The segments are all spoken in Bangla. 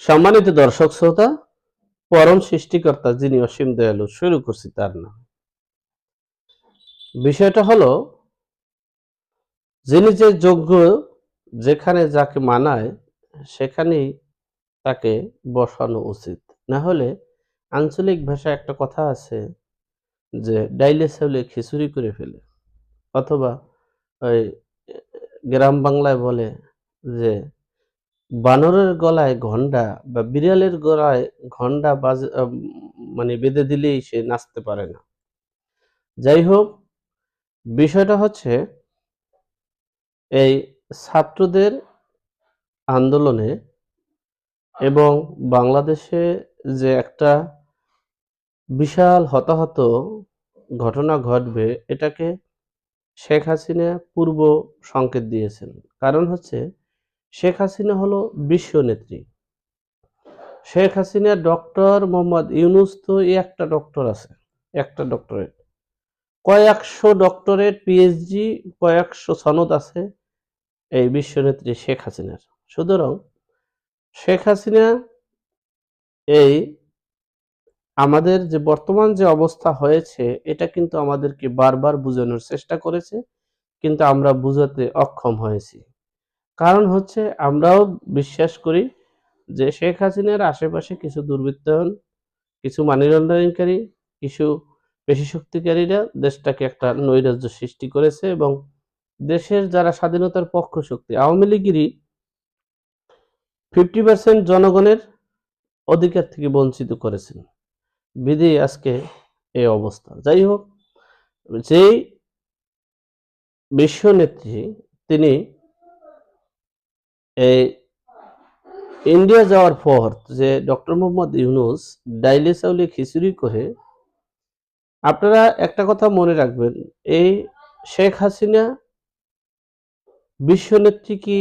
সম্মানিত দর্শক শ্রোতা, পরম সৃষ্টিকর্তা যিনি অসীম দয়ালু, শুরু করছি তার নাম। বিষয়টা হলো, যিনি যে যোগ্য যেখানে যাকে মানায়, সেখানেই তাকে বসানো উচিত। না হলে আঞ্চলিক ভাষায় একটা কথা আছে যে, ডাইলে চাউলে খিচুড়ি করে ফেলে। অথবা ওই গ্রাম বাংলায় বলে যে বানরের গলায় ঘণ্টা বা বিড়ালের গলায় ঘণ্টা বাজ মানে বেঁধে দিলেই সে নাচতে পারে না। যাই হোক, বিষয়টা হচ্ছে এই ছাত্রদের আন্দোলনে এবং বাংলাদেশে যে একটা বিশাল হতাহত ঘটনা ঘটবে, এটাকে শেখ হাসিনা পূর্ব সংকেত দিয়েছেন। কারণ হচ্ছে শেখ হাসিনা হলো বিশ্ব নেত্রী। শেখ হাসিনা ডক্টর মোহাম্মদ ইউনুস তো একটা ডক্টর আছে, একটা ডক্টরেট। কয়েকশো ডক্টরেট, পিএইচডি, কয়েকশো সনদ আছে এই বিশ্বনেত্রী শেখ হাসিনার। সুতরাং শেখ হাসিনা এই আমাদের যে বর্তমান যে অবস্থা হয়েছে, এটা কিন্তু আমাদেরকে বারবার বোঝানোর চেষ্টা করেছে, কিন্তু আমরা বুঝাতে অক্ষম হয়েছি। কারণ হচ্ছে আমরাও বিশ্বাস করি যে শেখ হাসিনার আশেপাশে কিছু দুর্বৃত্তায়ন কিছু মানি লন্ডারিংকারী কিছু পেশি শক্তিকারীরা দেশটাকে একটা নৈরাজ্য সৃষ্টি করেছে এবং দেশের যারা স্বাধীনতার পক্ষ শক্তি, আওয়ামী লীগেরই ফিফটি পার্সেন্ট জনগণের অধিকার থেকে বঞ্চিত করেছেন। বিধি আজকে এই অবস্থা। যাই হোক, যেই বিশ্ব নেত্রী, তিনি এই ইন্ডিয়া যাওয়ার পর যে ডক্টর মোহাম্মদ ইউনুস ডাইলে চাউলে খিচুড়ি করে, আপনারা একটা কথা মনে রাখবেন, এই শেখ হাসিনা বিশ্বনেত্রী কি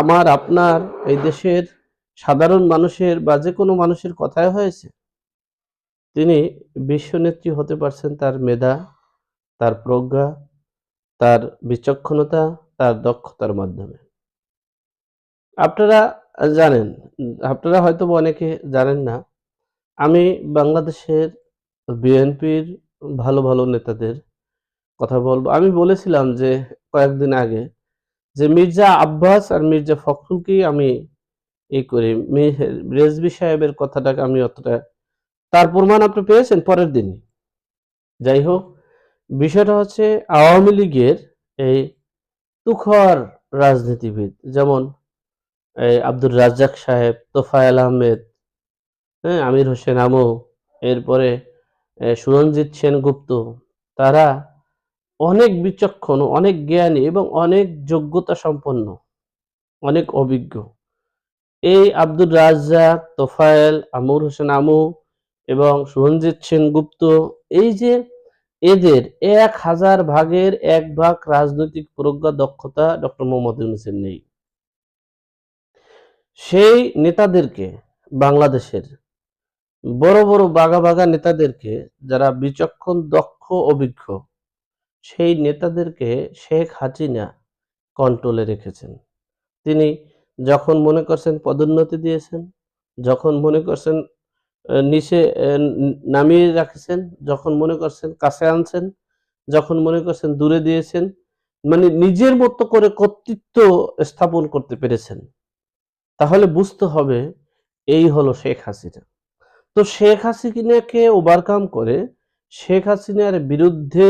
আমার, আপনার, এই দেশের সাধারণ মানুষের বা যে কোনো মানুষের কথায় হয়েছে? তিনি বিশ্বনেত্রী হতে পারছেন তার মেধা, তার প্রজ্ঞা, তার বিচক্ষণতা, তার দক্ষতার মাধ্যমে। আপনারা জানেন, আপনারা হয়তো অনেকে জানেন না, আমি বাংলাদেশের বিএনপির ভালো ভালো নেতাদের কথা বলব। আমি বলেছিলাম যে কয়েকদিন আগে যে মির্জা আব্বাস আর মির্জা ফখরুলকেই আমি ই করি রেজবি সাহেবের কথাটাকে আমি অতটা, তার প্রমাণ আপনি পেয়েছেন পরের দিন। যাই হোক, বিষয়টা হচ্ছে আওয়ামী লীগের এই তুখর রাজনীতিবিদ, যেমন এই আব্দুর রাজ্জাক সাহেব, তোফায়েল আহমেদ হ্যাঁ আমির হোসেন আমু, এরপরে সুরঞ্জিত সেনগুপ্ত, তারা অনেক বিচক্ষণ, অনেক জ্ঞানী এবং অনেক যোগ্যতা সম্পন্ন, অনেক অভিজ্ঞ। এই আব্দুর রাজ্জাক, তোফায়েল, আমুর হোসেন আমু এবং সুরঞ্জিত সেনগুপ্ত, এই যে এদের এক হাজার ভাগের এক ভাগ রাজনৈতিক প্রজ্ঞা, দক্ষতা ডক্টর মোহাম্মদ ইউনুসের নেই। সেই নেতাদেরকে, বাংলাদেশের বড় বড় বাঘা বাঘা নেতাদেরকে যারা বিচক্ষণ, দক্ষ, অভিজ্ঞ, সেই নেতাদেরকে শেখ হাসিনা কন্ট্রোলে রেখেছেন। তিনি যখন মনে করছেন পদোন্নতি দিয়েছেন, যখন মনে করছেন নিচে নামিয়ে রাখছেন, যখন মনে করছেন কাছে আনছেন, যখন মনে করছেন দূরে দিয়েছেন মানে নিজের মতো করে কর্তৃত্ব স্থাপন করতে পেরেছেন। তাহলে বুঝতে হবে এই হলো শেখ হাসিনা। তো শেখ হাসিনাকে ওভারকাম করে শেখ হাসিনার বিরুদ্ধে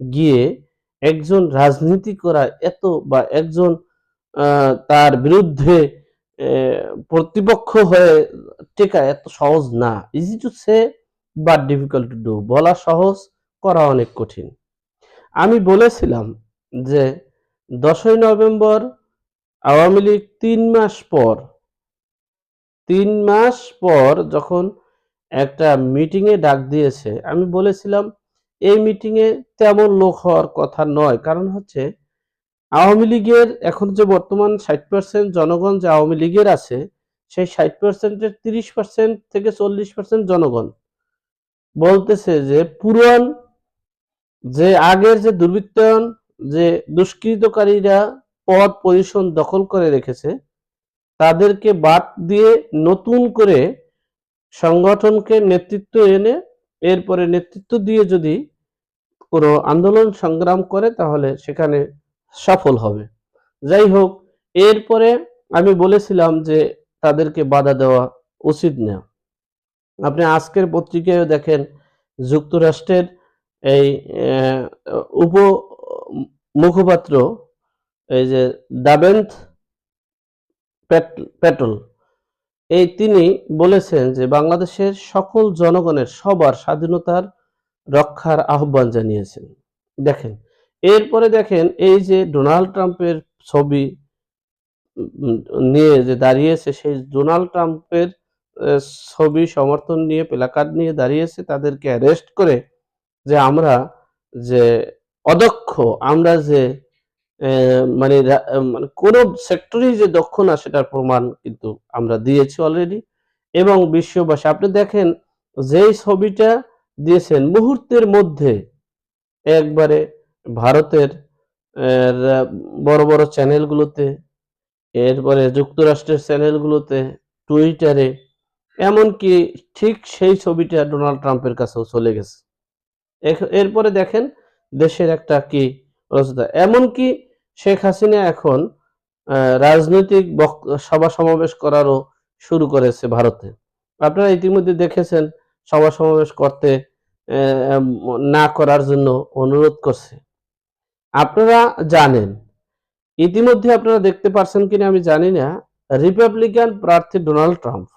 গিয়ে একজন রাজনীতি করা এত বা একজন তার বিরুদ্ধে প্রতিপক্ষ হয়ে টেকা এত সহজ না। Easy to say but difficult to do বলা সহজ, করা অনেক কঠিন। আমি বলেছিলাম যে দশই নভেম্বর আওয়ামী লীগ তিন মাস পর তিন মাস পর যখন একটা মিটিংয়ে ডাক দিয়েছে, আমি বলেছিলাম, এই মিটিংয়ে তেমন লোক হওয়ার কথা নয়। কারণ হচ্ছে, আওয়ামী লীগের এখন যে বর্তমান ষাট পার্সেন্ট জনগণ যে আওয়ামী লীগের আছে, সেই ষাট পার্সেন্টের তিরিশ পার্সেন্ট থেকে চল্লিশ পার্সেন্ট জনগণ বলতেছে যে পুরান যে আগের যে দুর্বৃত্তায়ন, যে দুষ্কৃতকারীরা পদ পজিশন দখল করে রেখেছে তাদেরকে বাদ দিয়ে নতুন করে সংগঠনকে নেতৃত্ব এনে এরপরে নেতৃত্ব দিয়ে যদি কোনো আন্দোলন সংগ্রাম করে, তাহলে সেখানে সফল হবে। যাই হোক, এরপরে আমি বলেছিলাম যে তাদেরকে বাধা দেওয়া উচিত না। আপনি আজকের পত্রিকায় দেখেন, যুক্তরাষ্ট্রের এই উপ মুখপাত্র এই যে দাবেন্থ পেটল এই তিনি বলেছেন যে বাংলাদেশের সকল জনগণের সবার স্বাধীনতার রক্ষার আহ্বান জানিয়েছেন। দেখেন, এরপরে দেখেন এই যে ডোনাল্ড ট্রাম্পের ছবি নিয়ে যে দাঁড়িয়েছে, সেই ডোনাল্ড ট্রাম্পের ছবি সমর্থন নিয়ে প্লাকার্ড নিয়ে দাঁড়িয়েছে, তাদেরকে অ্যারেস্ট করে যে আমরা যে অদক্ষ, আমরা যে মানে মানে কোন সেক্টরেই যে দক্ষ না সেটার প্রমাণ কিন্তু আমরা দিয়েছি অলরেডি এবং বিশ্ববাসী। আপনি দেখেন, যেই ছবিটা দিয়েছেন, মুহূর্তের মধ্যে একবারে ভারতের বড় বড় চ্যানেলগুলোতে এরপরে যুক্তরাষ্ট্রের চ্যানেলগুলোতে টুইটারে এমনকি ঠিক সেই ছবিটা ডোনাল্ড ট্রাম্পের কাছেও চলে গেছে। এরপরে দেখেন, দেশের একটা কি অবস্থা এমনকি শেখ হাসিনা এখন রাজনৈতিক সভা সমাবেশ করারও শুরু করেছে ভারতে। আপনারা ইতিমধ্যে দেখেছেন, সভা সমাবেশ করতে না করার জন্য অনুরোধ করছে। আপনারা জানেন, ইতিমধ্যে আপনারা দেখতে পারছেন কিনা আমি জানি না, রিপাবলিকান প্রার্থী ডোনাল্ড ট্রাম্প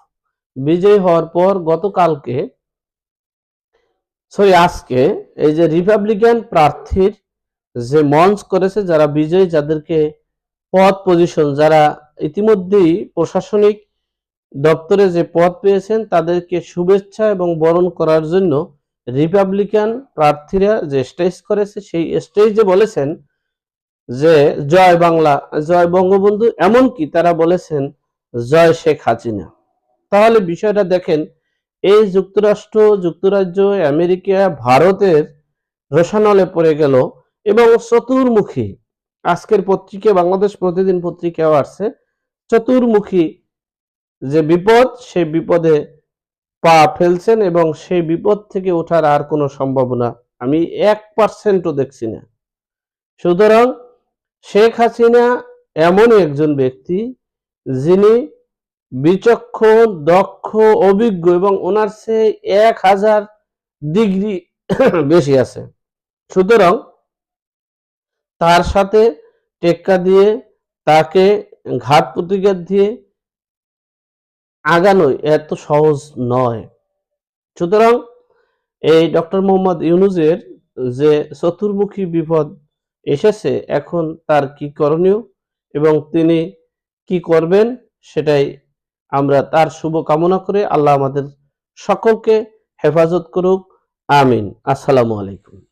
বিজয়ী হওয়ার পর গতকালকে, সরি, আজকে, এই যে রিপাবলিকান প্রার্থীর যে মঞ্চ করেছে, যারা বিজয়ী, যাদেরকে পদ পজিশন যারা ইতিমধ্যেই প্রশাসনিক দপ্তরে যে পদ পেয়েছেন, তাদেরকে শুভেচ্ছা এবং বরণ করার জন্য রিপাবলিকান প্রার্থীরা যে স্টেজ করেছে, সেই স্টেজে বলেছেন যে, জয় বাংলা, জয় বঙ্গবন্ধু। এমনকি তারা বলেছেন, জয় শেখ হাসিনা। তাহলে বিষয়টা দেখেন, এই যুক্তরাষ্ট্র, যুক্তরাজ্য, আমেরিকা, ভারতের রোশানলে পড়ে গেল এবং চতুর্মুখী। আজকের পত্রিকা, বাংলাদেশ প্রতিদিন পত্রিকাও আসছে। চতুর্মুখী যে বিপদ, সেই বিপদে পা ফেলছেন এবং সেই বিপদ থেকে ওঠার আর কোনো সম্ভাবনা আমি এক পার্সেন্টও দেখছি না। সুতরাং শেখ হাসিনা এমন একজন ব্যক্তি যিনি বিচক্ষণ, দক্ষ, অভিজ্ঞ এবং ওনার সে এক হাজার ডিগ্রি বেশি আছে। সুতরাং তার সাথে টেক্কা দিয়ে তাকে ঘাত প্রতিঘাত দিয়ে আগানো এত সহজ নয়। সুতরাং এই ডক্টর মোহাম্মদ ইউনুজের যে চতুর্মুখী বিপদ এসেছে, এখন তার কি করণীয় এবং তিনি কি করবেন সেটাই আমরা তার শুভ কামনা করে আল্লাহ আমাদের সকলকে হেফাজত করুক। আমিন। আসসালামু আলাইকুম।